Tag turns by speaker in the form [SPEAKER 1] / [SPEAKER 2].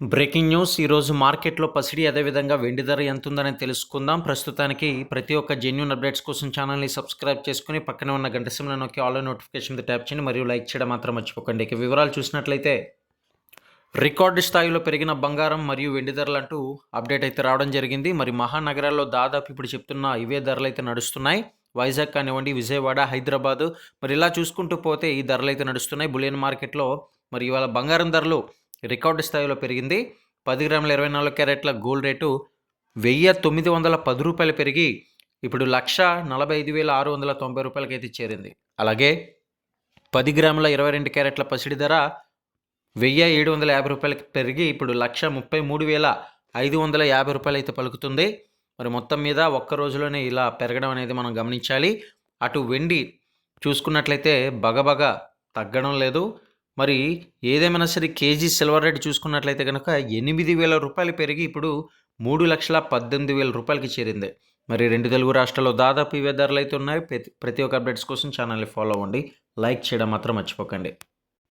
[SPEAKER 1] Breaking news. ఈరోజు మార్కెట్లో పసిడి అదేవిధంగా వెండి ధర ఎంత ఉందని తెలుసుకుందాం. ప్రస్తుతానికి ప్రతి ఒక్క జెన్యున్ అప్డేట్స్ కోసం ఛానల్ని సబ్స్క్రైబ్ చేసుకుని పక్కనే ఉన్న గంట సిమ్లో నొక్కి ఆల్ నోటిఫికేషన్ ట్యాప్ చేయండి. మరియు లైక్ చేయడం మాత్రం మర్చిపోకండి. ఇక వివరాలు చూసినట్లయితే రికార్డు స్థాయిలో పెరిగిన బంగారం మరియు వెండి ధరలు అంటూ అప్డేట్ అయితే రావడం జరిగింది. మరి మహానగరాల్లో దాదాపు ఇప్పుడు చెప్తున్న ఇవే ధరలు అయితే నడుస్తున్నాయి. వైజాగ్ కానివ్వండి విజయవాడ హైదరాబాదు. మరి ఇలా చూసుకుంటూ పోతే ఈ ధరలు అయితే నడుస్తున్నాయి. బులియన్ మార్కెట్లో మరి ఇవాళ బంగారం ధరలు రికార్డు స్థాయిలో పెరిగింది. పది గ్రాముల ఇరవై నాలుగు క్యారెట్ల గోల్డ్ రేటు వెయ్యి తొమ్మిది వందల పది రూపాయలు పెరిగి ఇప్పుడు లక్ష నలభై ఐదు వేల ఆరు వందల తొంభై రూపాయలకైతే చేరింది. అలాగే పది గ్రాముల ఇరవై రెండు క్యారెట్ల పసిడి ధర వెయ్యి ఏడు వందల యాభై రూపాయలకి పెరిగి ఇప్పుడు లక్ష ముప్పై మూడు వేల ఐదు వందల యాభై రూపాయలు అయితే పలుకుతుంది. మరి మొత్తం మీద ఒక్క రోజులోనే ఇలా పెరగడం అనేది మనం గమనించాలి. అటు వెండి చూసుకున్నట్లయితే బగబగ తగ్గడం లేదు. మరి ఏదేమైనా సరే కేజీ సిల్వర్ రేట్ చూసుకున్నట్లయితే కనుక ఎనిమిది వేల రూపాయలు పెరిగి ఇప్పుడు మూడు లక్షల పద్దెనిమిది వేల రూపాయలకి చేరింది. మరి రెండు తెలుగు రాష్ట్రాల్లో దాదాపు ఇవే ధరలు అయితే ఉన్నాయి. ప్రతి ప్రతి ఒక్క అప్డేట్స్ కోసం ఛానల్ని ఫాలో అవ్వండి. లైక్ చేయడం మాత్రం మర్చిపోకండి.